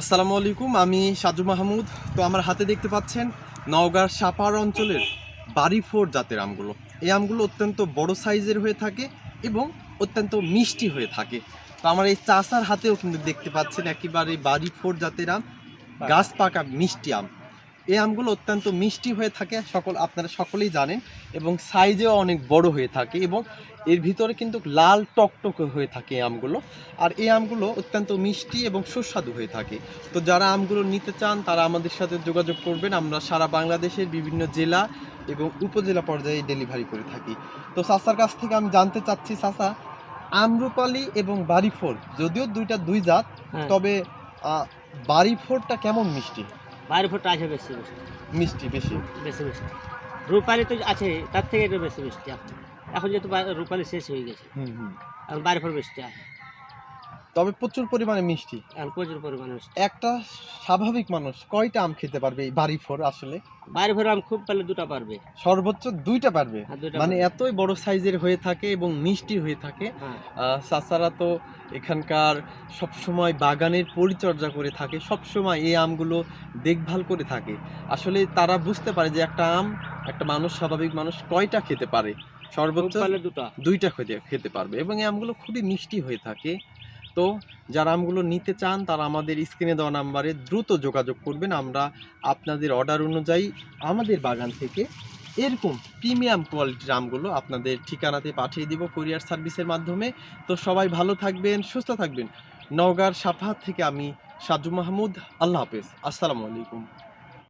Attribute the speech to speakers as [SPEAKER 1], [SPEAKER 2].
[SPEAKER 1] আসসালামু আলাইকুম, আমি সাজু মাহমুদ। তো আমার হাতে দেখতে পাচ্ছেন নওগাঁর সাপার অঞ্চলের বাড়ি ফোর জাতের আমগুলো। এই আমগুলো অত্যন্ত বড় সাইজের হয়ে থাকে এবং অত্যন্ত মিষ্টি হয়ে থাকে। তো আমার এই চাষার হাতেও কিন্তু দেখতে পাচ্ছেন একেবারে বাড়ি ফোর জাতের আম। গাছ পাকা মিষ্টি আম। এই আমগুলো অত্যন্ত মিষ্টি হয়ে থাকে সকল আপনারা সকলেই জানেন এবং সাইজেও অনেক বড় হয়ে থাকে এবং এর ভিতরে কিন্তু লাল টকটকে হয়ে থাকে এই আমগুলো। আর এই আমগুলো অত্যন্ত মিষ্টি এবং সুস্বাদু হয়ে থাকে। তো যারা আমগুলো নিতে চান তারা আমাদের সাথে যোগাযোগ করবেন। আমরা সারা বাংলাদেশের বিভিন্ন জেলা এবং উপজেলা পর্যায়ে ডেলিভারি করে থাকি। তো চাচার কাছ থেকে আমি জানতে চাচ্ছি চাচা আমরুপালি এবং বাড়িফোর যদিও দুইটা দুই জাত
[SPEAKER 2] হ্যাঁ।
[SPEAKER 1] তবে বাড়িফোরটা কেমন মিষ্টি?
[SPEAKER 2] বাইরে ফোটা আছে বেশি মিষ্টি
[SPEAKER 1] মিষ্টি বেশি?
[SPEAKER 2] বেশি মিষ্টি রূপালি তো আছে তার থেকে একটু বেশি মিষ্টি এখন। এখন যেহেতু রুপালি শেষ হয়ে গেছে।
[SPEAKER 1] হুম হুম।
[SPEAKER 2] এখন বাইরের ফোর মিষ্টি আছে
[SPEAKER 1] তবে প্রচুর পরিমাণে মিষ্টি।
[SPEAKER 2] প্রচুর পরিমাণে
[SPEAKER 1] একটা স্বাভাবিক মানুষ কয়টা আম খেতে পারবে এই বাড়ি ফোর আসলে?
[SPEAKER 2] ফোর আম খুব পেলে দুটো পারবে।
[SPEAKER 1] সর্বোচ্চ দুইটা পারবে? মানে এতই বড় সাইজের হয়ে থাকে এবং মিষ্টি হয়ে থাকে।
[SPEAKER 2] হ্যাঁ।
[SPEAKER 1] চাচারা তো এখানকার সব সময় বাগানের পরিচর্যা করে থাকে সব সময় এই আমগুলো দেখভাল করে থাকে। আসলে তারা বুঝতে পারে যে একটা আম একটা মানুষ স্বাভাবিক মানুষ কয়টা খেতে পারে? সর্বোচ্চ দুইটা খেতে খেতে পারবে এবং এই আমগুলো খুবই মিষ্টি হয়ে থাকে। তো যারা আমগুলো নিতে চান, তারা আমাদের স্ক্রিনে দেওয়া নাম্বারে দ্রুত যোগাযোগ করবেন। আমরা আপনাদের অর্ডার অনুযায়ী আমাদের বাগান থেকে এরকম প্রিমিয়াম কোয়ালিটির আমগুলো আপনাদের ঠিকানাতে পাঠিয়ে দিব কুরিয়ার সার্ভিসের মাধ্যমে। তো সবাই ভালো থাকবেন, সুস্থ থাকবেন। নওগাঁর সাফাহাত থেকে আমি সাজু মাহমুদ। আল্লাহ হাফেজ। আসসালামু আলাইকুম।